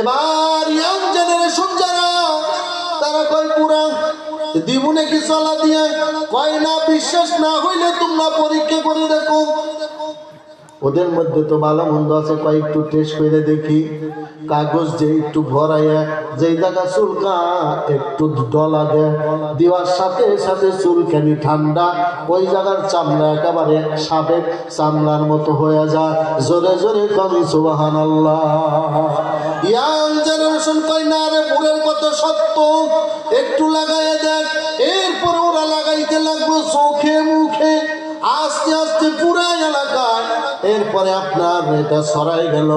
এবার young generation যারা, তারা কয়, পুরা দিব নাকি চলা দিয়ে কয় না, বিশ্বাস না হইলে তোমরা পরীক্ষা করে দেখো। ওদের মধ্যে তো ভালো মন্দ আছে কয় একটু টেস্ট করে দেখি। কাগজ যে একটু ভরাইয়া, যেই জায়গা চুলকা, একটু ডলা দেওয়ার সাথে সাথে চুলকানি ঠান্ডা, ওই জায়গার চামড়া একেবারে সাবেক চামড়ার মতো হয়ে যায় জোরে জোরে কমি সুবাহান ইয়াং জেনারেশন কত সত্য। একটু লাগাইয়া এরপর ওরা লাগাইতে লাগল চোখে মুখে। আস্তে আস্তে পুরা এলাকায় এরপরে আপনার এটা সরাই গেল।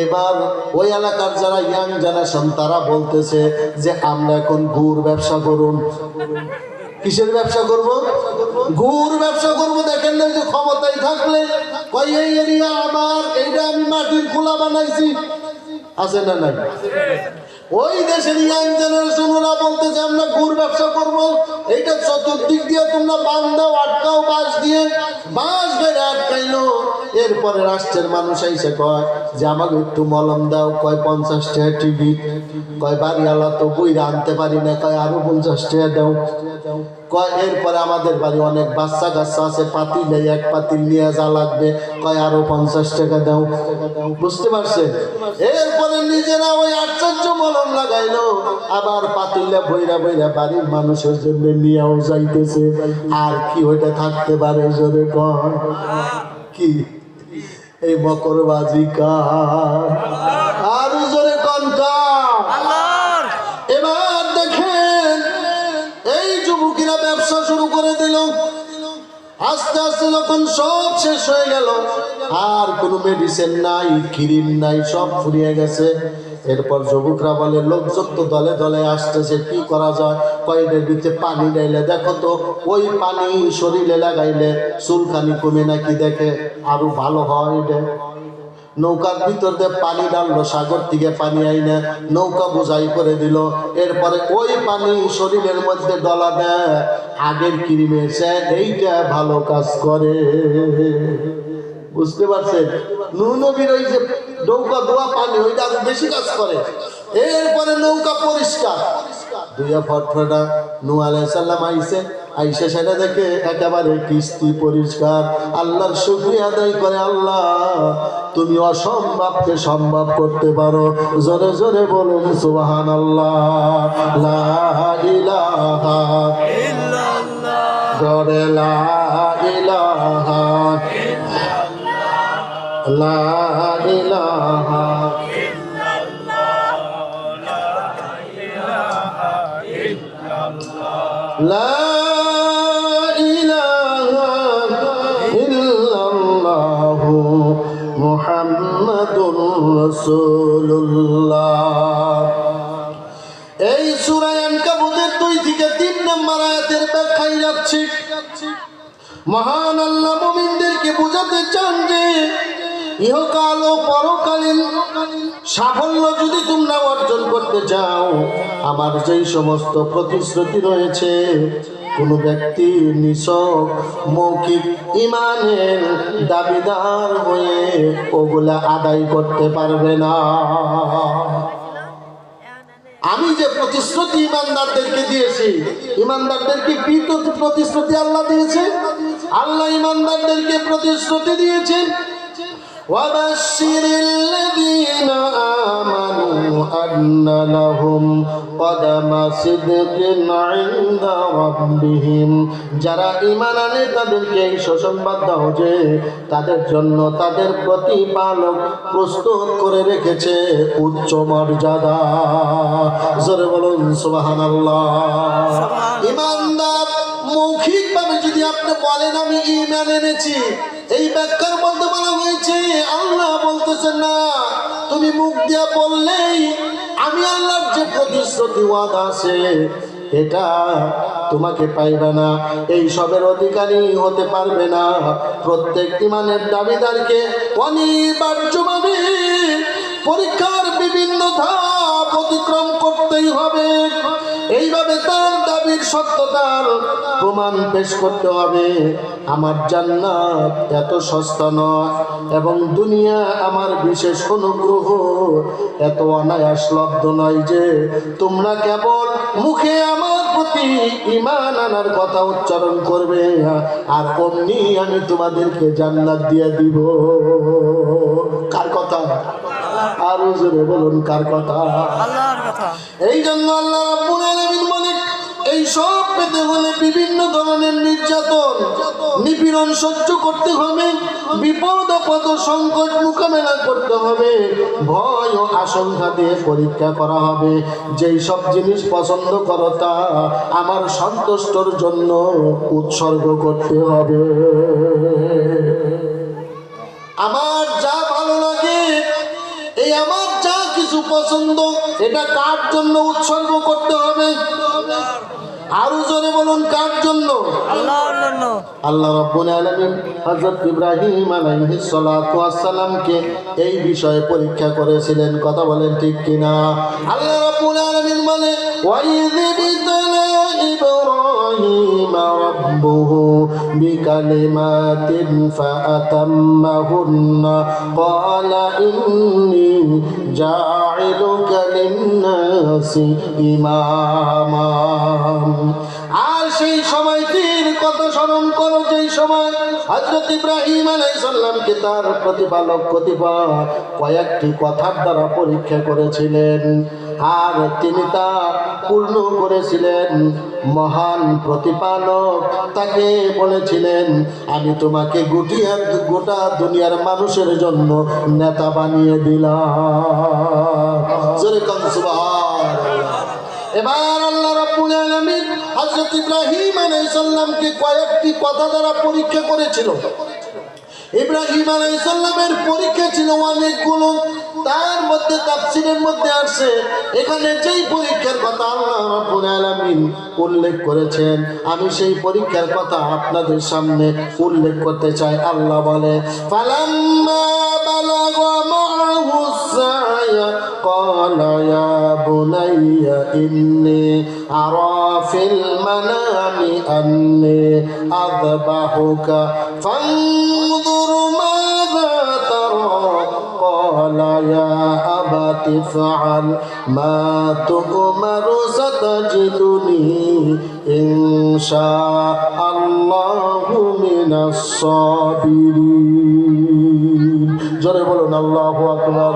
এবার ওই এলাকার যারা ইয়াং জেনারেশন, তারা বলতেছে যে, আমরা এখন গুড় ব্যবসা করুন। কিসের ব্যবসা করব? গুড় ব্যবসা করব। দেখেন না যে ক্ষমতায় থাকলে কই এই এরিয়া আমার, এইটা আমি মাটির খোলা বানাইছি। আছে না নাই? ওই দেশের ইয়াং জেনারেশন ওরা আমরা গুড় ব্যবসা করব। এটা চতুর্দিক দিয়ে তোমরা বান দাও, আটকাও, বাঁশ দিয়ে। বাঁশ বেড়ে আটকাইলো। এরপরে রাষ্ট্রের মানুষ এসে কয় যে, আমাকে একটু মলম দাও। কয়, পঞ্চাশ টাকা টিভি। কয়, বাড়িওয়ালা তো বই আনতে পারি না। কয়, আরও পঞ্চাশ টাকা দাও। কয়, এরপরে আমাদের বাড়ি অনেক বাচ্চা কাচ্চা আছে পাতিল এই এক পাতিল নিয়ে যা লাগবে। কয়, আরও পঞ্চাশ টাকা দাও। বুঝতে পারছেন? এরপরে নিজেরা ওই আশ্চর্য মলম লাগাইলো। আবার পাতিলে বইরা বইরা বাড়ির মানুষের জন্য নিয়েও যাইতেছে। আর কি ওইটা থাকতে পারে জোরে কি? এই মকরবাজি কার? আস্তে আস্তে যখন সব শেষ হয়ে গেল, আর কোনো মেডিসিন নাই ক্রিম নাই, সব ফুরিয়ে গেছে। এরপর যুবকরা বলে, লোকজন তো দলে দলে আসতেছে, কি করা যায়? কয়েদের ভিতরে পানি ডাইলে দেখো তো, ওই পানি শরীরে লাগাইলে চুলখানি কমে নাকি দেখে? আরও ভালো হয় এটা। নৌকার ভিতর দিয়ে পানি ডাললো, সাগর থেকে পানি আইনে নৌকা বোঝাই করে দিল। এরপরে ওই পানি শরীরের মধ্যে ডলা দেয় আগের ক্রিমে এইটা ভালো কাজ করে। বুঝতে পারছেন? নুনবীর ওই যে নৌকা দোয়া পানি, ওইটা আরও বেশি কাজ করে। এরপরে নৌকা পরিষ্কার। দুইয়া ফটফটা নু আলাইসাল্লাম আইসে আইসে সেটা দেখে একেবারে কিস্তি পরিষ্কার। আল্লাহর শুক্রিয়া আদায় করে আল্লাহ, তুমি অসম্ভবকে সম্ভব করতে পারো। জোরে জোরে বলুন সুবাহান জোরে লা মহান আল্লাহ মুমিনদেরকে বোঝাতে চান যে, ইহকাল ও পরকালীন সাফল্য যদি তোমরা অর্জন করতে চাও, আমার যেই সমস্ত প্রতিশ্রুতি রয়েছে, কোনো ব্যক্তি নিছক মৌখিক ইমানের দাবিদার হয়ে ওগুলা আদায় করতে পারবে না। আমি যে প্রতিশ্রুতি ইমানদারদেরকে দিয়েছি ইমানদারদেরকে প্রতিশ্রুতি আল্লাহ দিয়েছে আল্লাহ ইমানদারদেরকে প্রতিশ্রুতি দিয়েছেন। وبشر الذين آمنوا أن لهم قدم صدق عند ربهم যারা ঈমান আনে তাদেরকে এই সুসংবাদ দাও যে তাদের জন্য তাদের প্রতিপালক প্রস্তুত করে রেখেছে উচ্চ মর্যাদা জোরে বলুন সুবহানাল্লাহ ইমানদার মৌখিকভাবে যদি আপনি বলেন আমি ঈমান এনেছি এই ব্যাখ্যার মধ্যে বলা হয়েছে, আল্লাহ বলতেছেন না, তুমি মুখ দিয়া বললেই আমি আল্লাহর যে প্রতিশ্রুতি, ওয়াদা আছে, এটা তোমাকে পাইবে না। এই সবের অধিকারী হতে পারবে না। প্রত্যেক ইমানের দাবিদারকে অনিবার্যভাবে পরীক্ষার বিভিন্ন ধাপ অতিক্রম করতেই হবে। এইভাবে তার দাবি সত্যতার প্রমাণ পেশ করতে হবে। আমার জান্নাত এত সস্তা নয় এবং দুনিয়া আমার বিশেষ অনুগ্রহ। এত অনায়াস লব্ধ নয় যে তোমরা কেবল মুখে আমার প্রতি ইমান আনার কথা উচ্চারণ করবে আর অমনি আমি তোমাদেরকে জান্নাত দিয়ে দিব। কার কথা? আরও জোরে বলুন কার কথা? এই জন্য আল্লাহ রাব্বুল আলামিন বলেন এই সব পেতে হলে বিভিন্ন ধরনের নির্যাতন, নিপীড়ন সহ্য করতে হবে, বিপদ আপদ সংকট মোকাবেলা করতে হবে। ভয় ও আশঙ্কা দিয়ে পরীক্ষা করা হবে। যেই সব জিনিস পছন্দ করো তা আমার সন্তুষ্টর জন্য উৎসর্গ করতে হবে। আমার যা ভালো লাগে, এই আমার যা কিছু পছন্দ, এটা কার জন্য উৎসর্গ করতে হবে? আরও জোরে বলুন কার জন্য? আল্লাহর জন্য। আল্লাহ রাব্বুল আলামিন হযরত ইব্রাহিম আলাইহিস সালাতু ওয়াস সালামকে এই বিষয়ে পরীক্ষা করেছিলেন। কথা বলেন ঠিক কিনা? আল্লাহ রাব্বুল আলামিন বলে ওয়াইদ বিতালা ইব্রাহিম রাব্বুহু বিকালিমাতিন ফাআতাম্মাহুন্না ক্বালা ইন্নী জা'iলুকা লিন-নাসি ইমামা আর সেই সময়টির কথা স্মরণ করো, যেই সময় হজরত ইব্রাহিম আলাইসাল্লামকে তার প্রতিপালক কতিপয় কয়েকটি কথার দ্বারা পরীক্ষা করেছিলেন। আর তিনি তা পূর্ণ করেছিলেন। মহান প্রতিপালক তাকে বলেছিলেন, আমি তোমাকে গুটিয়া, গোটা দুনিয়ার মানুষের জন্য নেতা বানিয়ে দিলাম। এবার আল্লাহ রাব্বুল আলামিন হযরত ইব্রাহিম আলাইহিস কয়েকটি কথা দ্বারা পরীক্ষা করেছিল। ইব্রাহিম আলাইহিস পরীক্ষা ছিল অনেকগুলো তার মধ্যে তাফসিরের মধ্যে আসছে এখানে যেই পরীক্ষার কথা আল্লাহ রাব্বুল আলামিন উল্লেখ করেছেন, আমি সেই পরীক্ষার কথা আপনাদের সামনে উল্লেখ করতে চাই। আল্লাহ বলে, ফালাম্মা বালাগা মাহু সায়া, ক্বালা ইয়া বুনাইয়া ইন্নি আরা ফিল মানামি আন্নী আযবাহুকা ফানযুর মা يا أبت افعل ما تؤمر ستجدني إن شاء الله من الصابرين জোরে বলুন আল্লাহ আকবার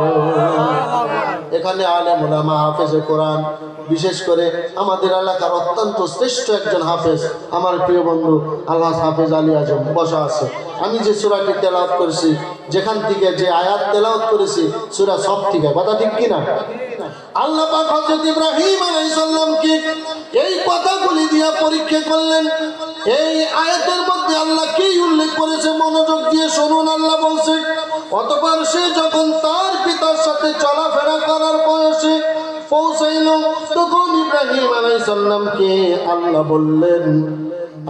এখানে আলেম ওলামা হাফেজে কোরআন বিশেষ করে আমাদের এলাকার অত্যন্ত শ্রেষ্ঠ একজন হাফেজ, আমার প্রিয় বন্ধু আল্লাহ হাফেজ আলী আজম, বসা আছে। আমি যে সুরাটি তেলাওয়াত করেছি, যেখান থেকে যে আয়াত তেলাওয়াত করেছি, সুরা সব থেকে, কথা ঠিক কিনা আল্লাহ পাক হযরত ইব্রাহিম আলাইহিস সালামকে এই কথাগুলি দিয়া পরীক্ষা করলেন। এই আয়াতের মধ্যে আল্লাহ কি উল্লেখ করেছে, মনোযোগ দিয়ে শুনুন, আল্লাহ বলছে, অতপর সে যখন তার পিতার সাথে চলাফেরা করার বয়সে পৌঁছাইল তখন ইব্রাহিম আলাইহিস সালামকে আল্লাহ বললেন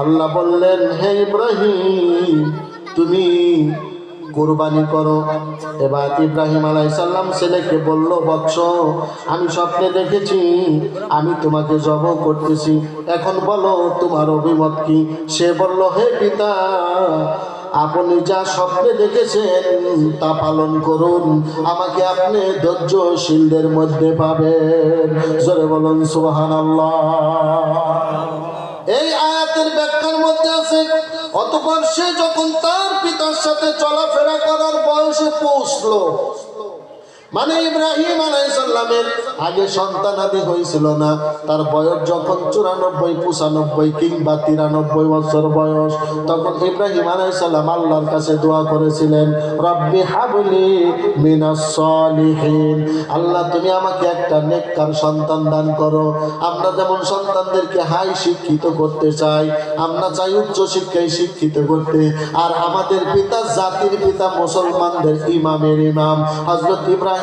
আল্লাহ বললেন, হে ইব্রাহিম, তুমি কোরবানি করো। এবার ইব্রাহিম আলাই সাল্লাম ছেলেকে বলল, বৎস, আমি স্বপ্নে দেখেছি, আমি তোমাকে জব করতেছি। এখন বলো, তোমার অভিমত কি? সে বলল, হে পিতা আপনি যা স্বপ্নে দেখেছেন, তা পালন করুন। আমাকে আপনি ধৈর্যশীলদের মধ্যে পাবেন। জোরে বলুন সুবাহান এই আয়াতের ব্যাখ্যার মধ্যে আছে, অতপর সে যখন তার পিতার সাথে চলাফেরা করার বয়সে পৌঁছলো মানে ইব্রাহিম আলাইসাল্লামের আগে সন্তানাদি হয়েছিল না। তার বয়স যখন চুরানব্বই, পঁচানব্বই কিংবা তিরানব্বই বছর বয়স, তখন ইব্রাহিম আলাইসাল্লাম আল্লাহর কাছে দোয়া করেছিলেন, রব্বি হাবলি মিনাস সলিহিন। আল্লাহ, তুমি আমাকে একটা নেককার সন্তান দান করো। আমরা যেমন সন্তানদেরকে হাই শিক্ষিত করতে চাই, আমরা চাই উচ্চ শিক্ষায় শিক্ষিত করতে। আর আমাদের পিতা জাতির পিতা মুসলমানদের ইমামের ইমাম। হজরত ইব্রাহিম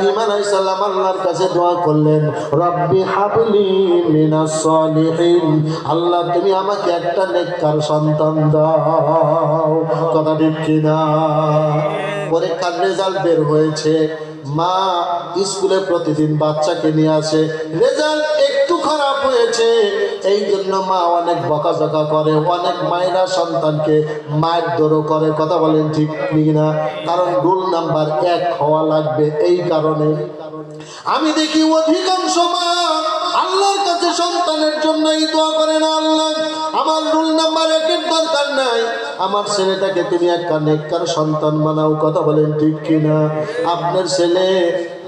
সালাম আল্লাহর কাছে দোয়া করলেন, রব্বি হাবলি মিনাস সলিহিন, আল্লাহ তুমি আমাকে একটা নেককার সন্তান দাও। কথা ঠিক কিনা? পরীক্ষার রেজাল্ট বের হয়েছে। মা স্কুলে প্রতিদিন বাচ্চাকে নিয়ে আসে। রেজাল্ট হয়েছে। এই জন্য মা অনেক বকাঝকা করে, অনেক মায়েরা সন্তানকে মায়ের দৌড়ো করে, কথা বলেন ঠিক না কারণ রুল নাম্বার এক হওয়া লাগবে এই কারণে। আমি দেখি অধিকাংশ মা আল্লাহর কাছে সন্তানের জন্য এই দোয়া করে না আল্লাহ, আমার রুল নাম্বার একের দরকার নাই। আমার ছেলেটাকে তুমি একটা নেককার সন্তান বানাও, কথা বলেন ঠিক কিনা? আপনার ছেলে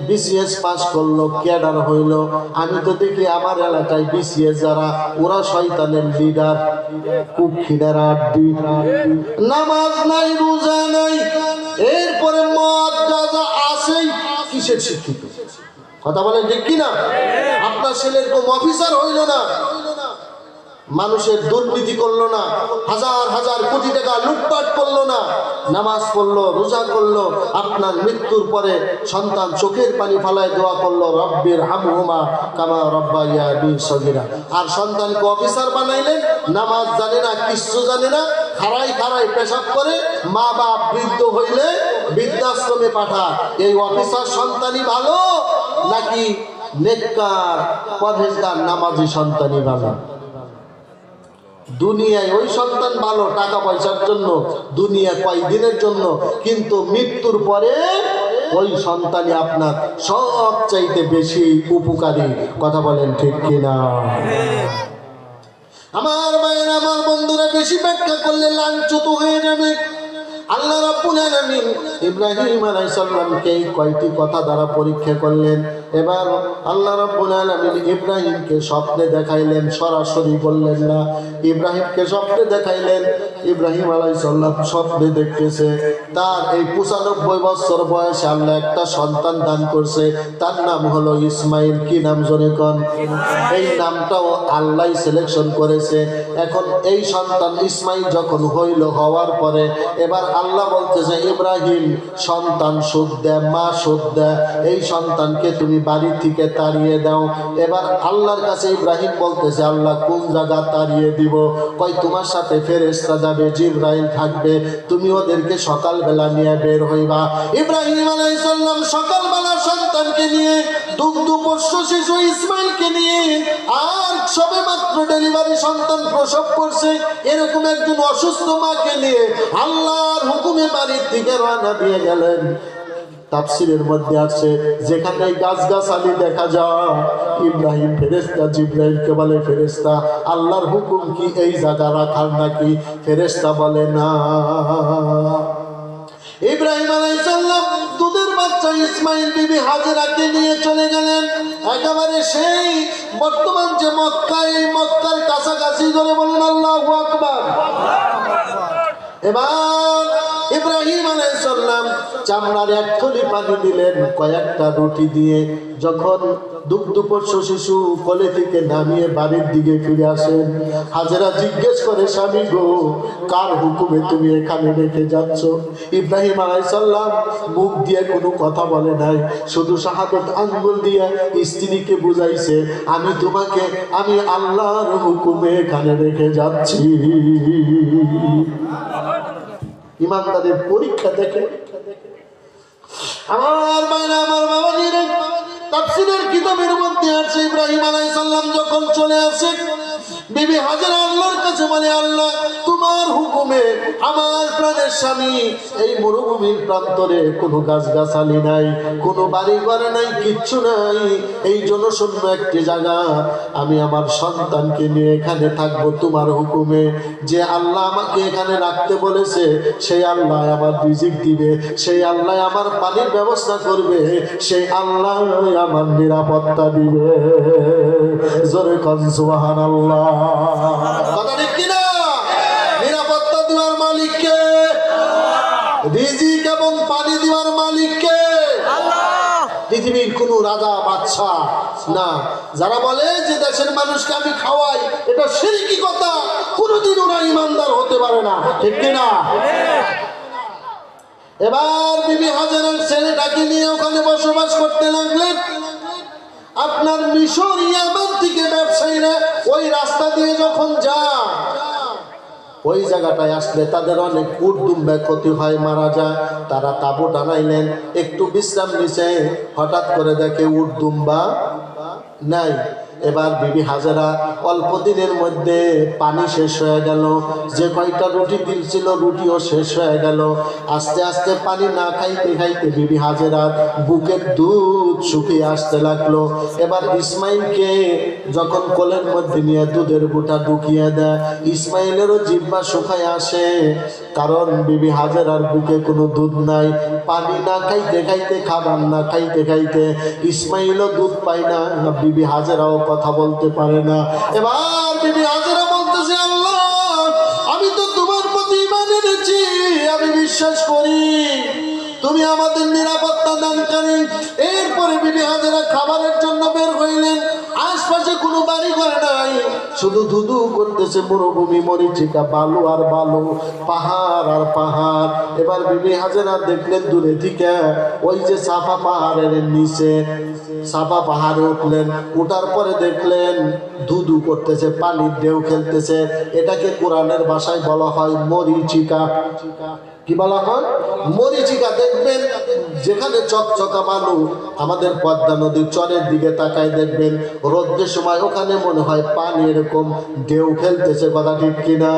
বিসিএস পাস করল, ক্যাডার হইল। আমি তো দেখি আমার এলাকায় বিসিএস যারা, ওরা শয়তানের লিডার কুক্ষিনার আড্ডি। নামাজ নাই, রোজা নাই। এরপরে মদ, গাঁজা আসেই কিসের শিক্ষিত? কথা বলেন ঠিক কিনা? আপনার ছেলের কোন অফিসার হইল না। মানুষের দুর্নীতি করল না, হাজার হাজার কোটি টাকা লুটপাট করল না, নামাজ পড়ল, রোজা করল, আপনার মৃত্যুর পরে সন্তান চোখের পানি ফালায় দোয়া করল, রব্বির হামহুমা কামা রব্বা ইয়া বি সগিরা। আর সন্তানকে অফিসার বানাইলেন, নামাজ জানে না, কিচ্ছু জানে না খাড়াই খাড়াই পেশাব করে মা বাপ বৃদ্ধ হইলে বৃদ্ধাশ্রমে পাঠা এই অফিসার সন্তানই ভালো নাকি নেককার, পরহেজগার, নামাজি সন্তানই ভালো? দুনিয়ায় ওই সন্তান ভালো টাকা পয়সার জন্য, দুনিয়া কয়েকদিনের জন্য, কিন্তু মৃত্যুর পরে ওই সন্তানই আপনার সব চাইতে বেশি উপকারী। কথা বলেন ঠিক কিনা? আমার মায়ের, আমার বন্ধুরা বেশি ব্যাখ্যা করলে লাঞ্ছিত হয়ে যাবে। আল্লাহ রাব্বুল আলামিন ইব্রাহিম আলাইহিস সালামকে কয়টি কথা দ্বারা পরীক্ষা করলেন এবার আল্লাহ রাব্বুল আলামিন ইব্রাহিমকে স্বপ্নে দেখাইলেন, সরাসরি বললেন না। ইব্রাহিমকে স্বপ্নে দেখাইলেন, ইব্রাহিম আলাইহিস সালাম স্বপ্নে দেখতেছে, তার এই পঁচানব্বই বছর বয়সে আল্লাহ একটা সন্তান দান করছে, তার নাম হলো ইসমাইল। কি নাম জনে কন? এই নামটাও আল্লাহ সিলেকশন করেছে। এখন এই সন্তান ইসমাইল যখন হইল, হওয়ার পরে এবার আল্লাহ বলতেছে, ইব্রাহিম, সন্তান সুদ দেয় মা সুদ দেয় এই সন্তানকে তুমি বাড়ি থেকে তাড়িয়ে দাও। এবার আল্লাহর কাছে ইব্রাহিম বলতেছে, আল্লাহ, কোন জায়গা তাড়িয়ে দিব? কই তোমার সাথে ফেরেশতা যাবে, জিব্রাইল থাকবে, তুমি ওদেরকে সকালবেলা নিয়ে বের হইবা। ইব্রাহিম আলাইহিস সালাম সকালবেলা সন্তানকে নিয়ে, দুগ্ধ পোষ্য শিশু ইসমাইলকে নিয়ে, আর সবে মাত্র ডেলিভারি সন্তান প্রসব করছে, এরকম একজন অসুস্থ মাকে নিয়ে আল্লাহর হুকুমে বাড়ির দিকে রওনা দিয়ে গেলেন। তাফসিরের মধ্যে আছে, যেখানে গাছ গাছালি দেখা যায়, ইব্রাহিম ফেরেস্তা জিব্রাহিমকে বলে ফেরেস্তা আল্লাহর হুকুম কি এই জায়গা রাখার নাকি? ফেরেস্তা বলে, না। ইব্রাহিম আলাইসাল্লাম দুধের বাচ্চা ইসমাইল বিবি হাজেরাকে নিয়ে চলে গেলেন। একেবারে সেই বর্তমান যে মক্কা, এই মক্কার কাছাকাছি ধরে বলেন আল্লাহ আকবার। এবার চামড়ার এক থলি পানি দিলেন, কয়েকটা রুটি দিয়ে। যখন দুগ্ধপোষ্য শিশু কোলে থেকে নামিয়ে বাড়ির দিকে ফিরে আসেন, হাজেরা জিজ্ঞেস করে, স্বামী গো, কার হুকুমে তুমি এখানে রেখে যাচ্ছ? ইব্রাহিম আলাইসাল্লাম মুখ দিয়ে কোনো কথা বলে নাই, শুধু শাহাদত আঙ্গুল দিয়ে স্ত্রীকে বুঝাইছে, আমি তোমাকে, আমি আল্লাহর হুকুমে এখানে রেখে যাচ্ছি। ইমানদারের পরীক্ষা দেখে আমার মায়েরা, আমার বাবা নিয়ে তাফসিরের কিতাবের মধ্যে আছে ইব্রাহিম আলাইহিস সালাম যখন চলে আসে বিবি হাজারা আল্লাহর কাছে বলে, আল্লাহ, তোমার হুকুমে আমার প্রাণের স্বামী এই মরুভূমির প্রান্তরে কোনো গাছগাছালি নাই, কোনো বাড়ি ঘর নাই, কিচ্ছু নাই। এই জনশূন্য একটি জায়গা। আমি আমার সন্তানকে নিয়ে এখানে থাকব তোমার হুকুমে। যে আল্লাহ আমাকে এখানে রাখতে বলেছে, সেই আল্লাহ আমার রিজিক দিবে, সেই আল্লাহ আমার পানির ব্যবস্থা করবে, সেই আল্লাহ আমার নিরাপত্তা দিবে। জোরে কন, সুবহানাল্লাহ। কথা ঠিক কিনা? নিরাপত্তা দেওয়ার মালিককে। রিজিক এবং পানি দেওয়ার মালিককে। পৃথিবীর কোন রাজা বাদশা না। যারা বলে যে দেশের মানুষকে আমি খাওয়াই এটা সিরকি কথা। কোনোদিন ওরা ইমানদার হতে পারে না। ঠিক কিনা? এবার বিবি হাজারের ছেলেটাকে নিয়ে ওখানে বসবাস করতে লাগলেন। আপনার মিশর, ইয়ামান থেকে ব্যবসায়ীরা ওই রাস্তা দিয়ে যখন যা ওই জায়গাটায় আসলে তাদের অনেক উট দুম্বে ক্ষতি হয়, মারা যায়। তারা তাবু টানাইলেন একটু বিশ্রাম নিচে হঠাৎ করে দেখে উট দুম্বা নাই। এবার বিবি হাজারা অল্প দিনের মধ্যে পানি শেষ হয়ে গেল। যে কয়টা রুটি দিয়েছিল রুটিও শেষ হয়ে গেল। আস্তে আস্তে পানি না খাইতে খাইতে বিবি হাজারা বুকের দুধ শুকিয়ে আসতে লাগল। এবার ইসমাইলকে যখন কোলের মধ্যে নিয়ে দুধের বুটা ঢুকিয়ে দেয়, ইসমাইলেরও জিব্বা শুকায় আসে। কারণ বিবি হাজারার বুকে কোনো দুধ নাই, পানি না, খাইতে খাইতে খাবার না, খাইতে খাইতে ইসমাইলও দুধ পাই না বিবি হাজারাও কথা বলতে পারে না। এবার বিবি হাজারা বলতেছে, আল্লাহ, আমি তো তোমার প্রতি এনেছি, আমি বিশ্বাস করি। তুমি আমাদের নিরাপত্তা দানকারী। এরপরে বিবি হাজারা খাবারের জন্য বের হইলেন। আশপাশে কোনো বাড়ি ঘরে নাই। শুধু ধুধু করতেছে মরুভূমি, মরিচিকা, বালু আর বালু, পাহাড় আর পাহাড়। এবার বিবি হাজারা দেখলেন দূরে থেকে ওই যে সাফা পাহাড়ের নিচে, সাফা পাহাড়ে উঠলেন। উঠার পরে দেখলেন ধুধু করতেছে, পানির ঢেউ খেলতেছে। এটাকে কোরআনের ভাষায় বলা হয় মরিচিকা। কি বলা হয়? মরিচিকা দেখবেন, যেখানে চকচকা বালু আমাদের পদ্মা নদীর চরের দিকে তাকায় দেখবেন, রোদ্রের সময় ওখানে মনে হয় পানি এরকম ঢেউ খেলতেছে, কথা ঠিক কিনা?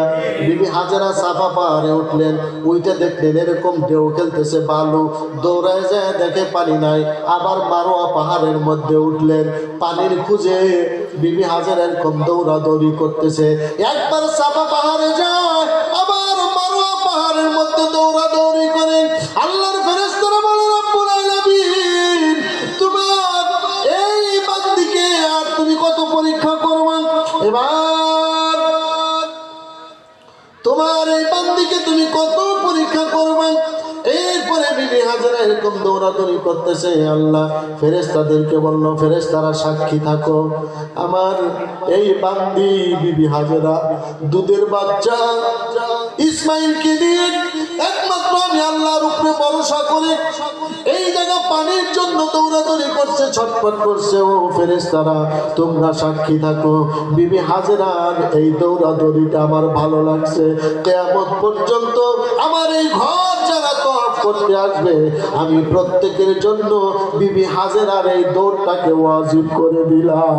বিবি হাজারা সাফা পাহাড়ে উঠলেন ওইটা দেখলেন এরকম ঢেউ খেলতেছে, বালু দৌড়ায় যায়, দেখে পানি নাই। আবার মারোয়া পাহাড়ের মধ্যে উঠলেন, পানির খুঁজে বিবি হাজারা এরকম দৌড়াদৌড়ি করতেছে। একবার সাফা পাহাড়ে যায় মধ্যে দৌড়াদৌড়ি করে আল্লাহর বলে এরপরে বিবি হাজারা এরকম দৌড়াদৌড়ি করতেছে, আল্লাহ সাক্ষী থাকো। আমার এই বান্দি বিবি হাজারা, দুধের বাচ্চা, ইসমাইলকে দিয়ে ভরসা করে এই জায়গা পানির জন্য দৌড়াদৌড়ি করছে ছটফট করছে। ও ফেরেস্তারা তোমরা সাক্ষী থাকো। বিবি হাজরার এই দৌড়াদৌড়িটা আমার ভালো লাগছে। কেয়ামত পর্যন্ত আমার এই ঘর যারা করতে আসবে আমি প্রত্যেকের জন্য বিবি হাজেরার এই দৌড়টাকে ওয়াজিব করে দিলাম।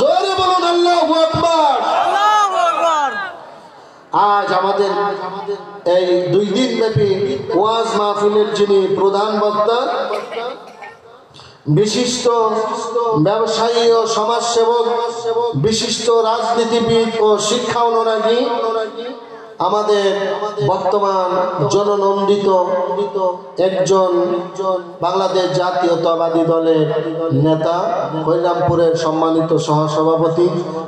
জোরে বলুন আল্লাহু আকবার। আল্লাহু আকবার। আজ আমাদের এই দুই দিন ব্যাপী ওয়াজ মাহফিলের যিনি প্রধান বক্তা, বিশিষ্ট ব্যবসায়ী ও সমাজসেবক, বিশিষ্ট রাজনীতিবিদ ও শিক্ষা অনুরাগী আমাদের বর্তমান জননন্দিত একজন বাংলাদেশ জাতীয়তাবাদী দলের নেতা হরিরামপুরের সম্মানিত সহসভাপতি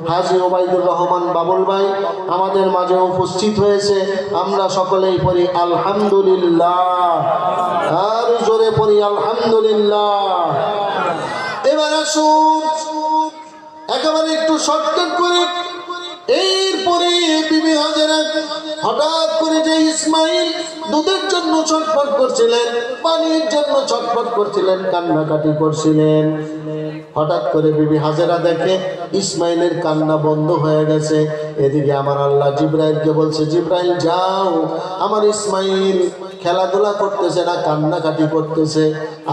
হাজি ওবায়দুর রহমান বাবুল ভাই আমাদের মাঝে উপস্থিত হয়েছে। আমরা সকলেই পড়ি আলহামদুলিল্লাহ। আর জোরে পড়ি আলহামদুলিল্লাহ। এবার আসুন। একেবারে একটু শর্টকাট করে এরপরে বিবি হাজারা হঠাৎ করে যে ইসমাইল দুধের জন্য ছটফট করছিলেন, পানির জন্য ছটফট করছিলেন, কান্নাকাটি করছিলেন। হঠাৎ করে বিবি হাজারা দেখে ইসমাইলের কান্না বন্ধ হয়ে গেছে। এদিকে আমার আল্লাহ জিব্রাইলকে বলছে, জিব্রাইল, যাও। আমার ইসমাইল খেলাধুলা করতেছে না, কান্নাকাটি করতেছে,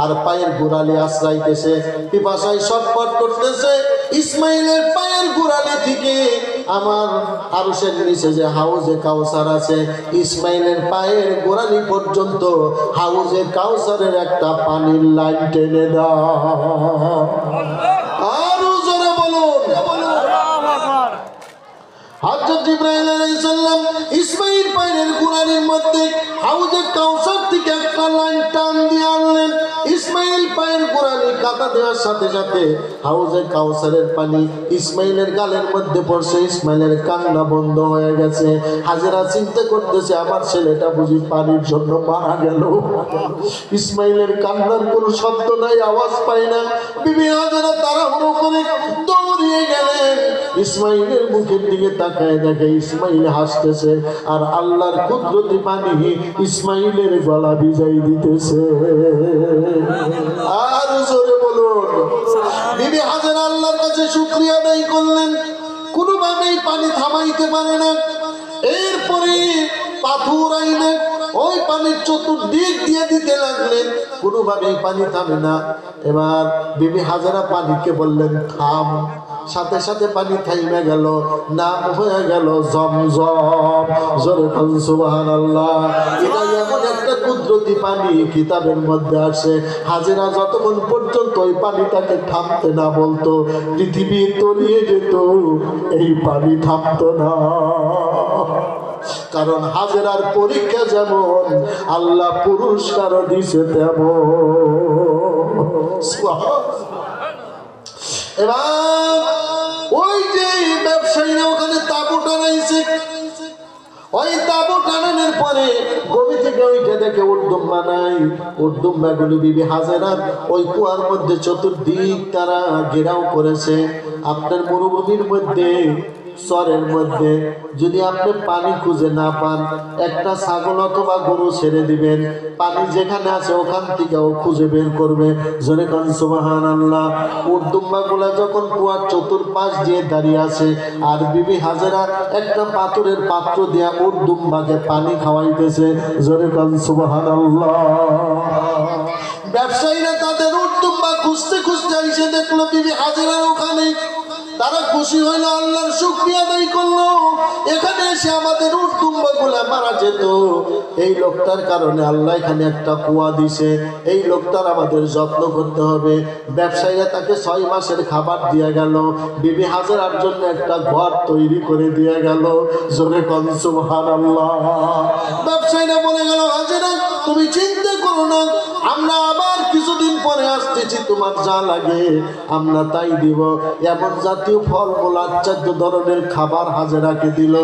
আর পায়ের গোড়ালি আশ্রাইতেছে, পিপাসায় ছটফট করতেছে, ইসমাইলের পায়ের গোড়ালি থেকে আমার আরুষের নিচে যে হাউজে কাউসার আছে, ইসমাইলের পায়ের গোড়ালি পর্যন্ত হাউজে কাউসারের একটা পানির লাইন টেনে দাও আরও জোরে বলুন আল্লাহু আকবার হযরত জিবরাইল আলাইহিস সালাম ইসমাইল পাইলেন কুরআনের মধ্যে হাউজে কাউসার দেওয়ার সাথে সাথে হাউজে কাউসারের পানি ইসমাইলের গালের মধ্যে পড়ছে, ইসমাইলের কান্না বন্ধ হয়ে গেছে। হাজেরা চিন্তা করতেছে, আমার ছেলেটা বুঝি পানির জন্য মারা গেল। ইসমাইলের কান্নার কোনো শব্দ নাই, আওয়াজ পায় না। বিবি করে দৌড়িয়ে গেলেন। ইসমাইলের মুখের দিকে তাকায় দেখে ইসমাইল হাসতেছে আর আল্লাহর কুদরতি পানি ইসমাইলের গলা ভিজাই দিতেছে। আর জোরে বলুন আল্লাহর কাছে শুক্রিয়া আদায় করলেন। কোনোভাবেই পানি থামাইতে পারে না। এরপরে পাথর আইনে ওই পানির চতুর্দিক দিয়ে দিতে লাগলেন কোনোভাবেই পানি থামে না। এবার বিবি হাজারা পানিকে বললেন, থাম। সাথে সাথে পানি থাইমে গেল, নাম হয়ে গেল জমজম। জোরে সুবাহান আল্লাহ এটা এমন একটা কুদরতি পানি, কিতাবের মধ্যে আসে, হাজিরা যতক্ষণ পর্যন্ত ওই পানিটাকে থামতে না বলতো, পৃথিবী তলিয়ে যেত, এই পানি থামতো না। কারণ হাজেরার পরীক্ষা যেমন, আল্লাহ পুরস্কারও দিছে তেমন। এবার ওই যে ব্যবসায়ীরা ওখানে তাবু টানাইছে, ওই তাবু টানানোর পরে গভীর থেকে ওইটা দেখে উর্দুম্বা নাই উর্দুম্বা গুলি বিবি হাজেরাত ওই কুয়ার মধ্যে চতুর্দিক তারা ঘেরাও করেছে। আপনার মরুভূমির মধ্যে চরের মধ্যে। যদি আপনি পানি খুঁজে না পান, একটা ছাগল অথবা গরু ছেড়ে দিবেন। পানি যেখানে আছে ওখান থেকে ও খুঁজে বের করবে। জোরে কান সুবাহান আল্লাহ উর্দুম্বা গুলা যখন কুয়ার চতুর্পাশ দিয়ে দাঁড়িয়ে আছে, আর বিবি হাজেরা একটা পাথরের পাত্র দিয়া উর্দুম্বাকে পানি খাওয়াইতেছে। জোরে কান সুবাহান আল্লাহ ব্যবসায়ীরা তাদের উর্দুম্বা খুঁজতে খুঁজতে এসে দেখল বিবি হাজেরার ওখানে। তারা খুশি হইল, আল্লাহর শুক্রিয়া আদায় করল। এখানে এসে আমাদের উর্দুম্বা গুলা মারা যেত। এই লোকটার কারণে আল্লাহ এখানে একটা কুয়া দিছে। এই লোকটার আমাদের যত্ন করতে হবে। ব্যবসায়ীরা তাকে ছয় মাসের খাবার দিয়ে গেল। বিবি হাজারার জন্য একটা ঘর তৈরি করে দিয়ে গেল। জোরে কনসুম আল্লাহ ব্যবসায়ীরা বলে গেল, হাজিরা, তুমি চিন্তা করো না। আমরা আবার কিছুদিন পরে আসতেছি, তোমার যা লাগে আমরা তাই দিব। এমন জাতীয় ফল মূল আশ্চর্য ধরনের খাবার হাজেরাকে দিল।